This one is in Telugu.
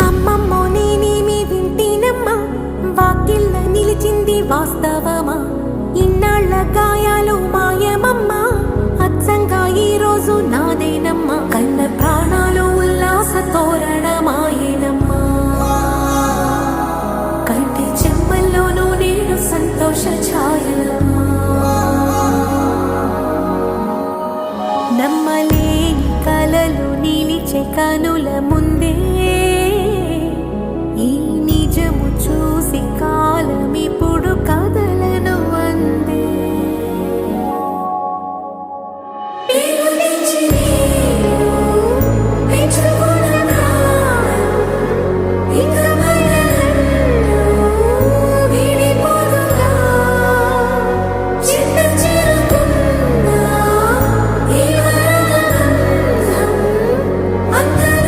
అమ్మమ్మో నేనేమి వింటేనమ్మా? వాకిళ్ళ నిలిచింది వాస్తవమా? ఇన్నాళ్ళ గాయాలు మాయమమ్మా? అచ్చంగా ఈ రోజు నాదేనమ్మా? కన్న ప్రాణాలు ఉల్లాస తోరణమాయేనమ్మా. కంటి చెమ్మల్లోనూ నేను సంతోష ఛాయలమ్మా. నమ్మలేని కలలు నిలిచే కనుల ముందే